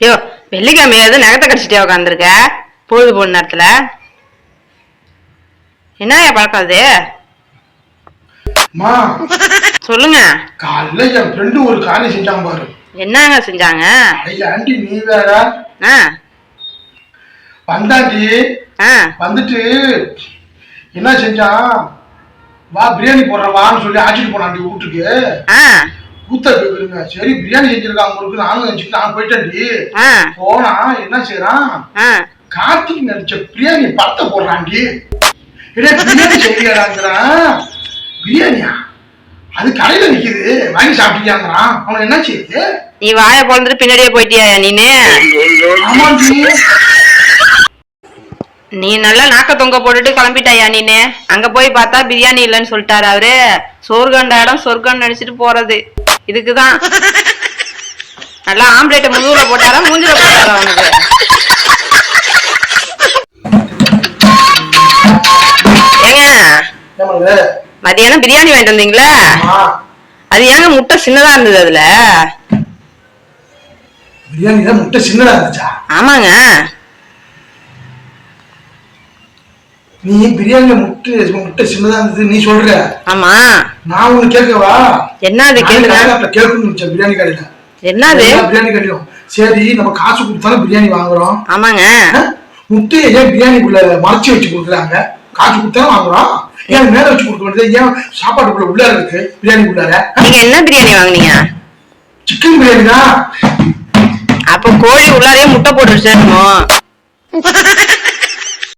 யோ வெள்ளிக்கிழமை ஏதோ நகத்தை கடிச்சிட்டே உட்காந்துருக்க பொழுது போன நேரத்துல. என்னய்யா பழக்கம் அது? சொல்லுங்க. காலைல என் ஃப்ரெண்டு ஒரு காரியம் செஞ்சாங்க பாரு. என்னங்க செஞ்சாங்க? ஐயா ஆண்டி நீ வேற. ஆ. வந்தாண்டி. ஆ. வந்துட்டு என்ன செஞ்சான்? வா பிரியாணி போடுறேன் வான்னு சொல்லி ஆச்சிட்டு போனாண்டி வீட்டுக்கு ஆ. கூத்த கேக்குறீங்க சரி பிரியாணி செஞ்சிருக்காங்க உங்களுக்கு. நானும் நினைச்சிட்டு நான் போயிட்டேன்டி. போனா என்ன செய்யறான் கார்த்திக் நடிச்ச பிரியாணி படத்தை போடுறான்டி. இடே பிரியாணி செய்யறாங்கிறான் பிரியாணியா? அது கடையில நிக்குது வாங்கி சாப்பிட்டீங்கிறான் அவன் என்ன செய்யுது? நீ வாயை பொழந்துட்டு பின்னாடியே போயிட்டியா நீனு? நீ நல்லா நாக்க தொங்க போட்டுட்டு கிளம்பிட்டாயா நீனு? அங்க போய் பார்த்தா பிரியாணி இல்லைன்னு சொல்லிட்டாரு அவரு. சோர்கண்ட இடம் சொர்க்கம் நினைச்சிட்டு போறது. இதுக்குதான். நல்லா ஆம்லேட்டை முதுகுல போட்டாரா மூஞ்சில போட்டாரா அவனுக்கு? ஏங்க மதியானம் பிரியாணி வாங்கிட்டு வந்தீங்களா? அது ஏங்க முட்டை சின்னதா இருந்தது அதுல? பிரியாணி தான் முட்டை சின்னதா இருந்துச்சா? ஆமாங்க. நீ பிரியாணி முட்டை முட்டை சின்னதா இருந்தது நீ சொல்ற. ஆமா. நான் ஒண்ணு கேட்கவா? என்ன அது கேளுங்க கேட்க கேட்கணும்னு நினைச்சேன் பிரியாணி கடையில. என்னது? எல்லா பிரியாணி கடையும் சரி நம்ம காசு கொடுத்தாலும் பிரியாணி வாங்குறோம். ஆமாங்க? முட்டையை ஏன் பிரியாணிக்குள்ள மறைச்சு வச்சு கொடுக்குறாங்க? காசு கொடுத்தாலும் வாங்குறோம். ஏன் மேல வச்சு கொடுக்க வேண்டியது? ஏன் சாப்பாட்டுக்குள்ள உள்ளார இருக்கு பிரியாணி உள்ளார நீங்க என்ன பிரியாணி வாங்குனீங்க? சிக்கன் பிரியாணி தான். அப்ப கோழி உள்ளாரே முட்டை போட்டு வச்சிருக்கணும்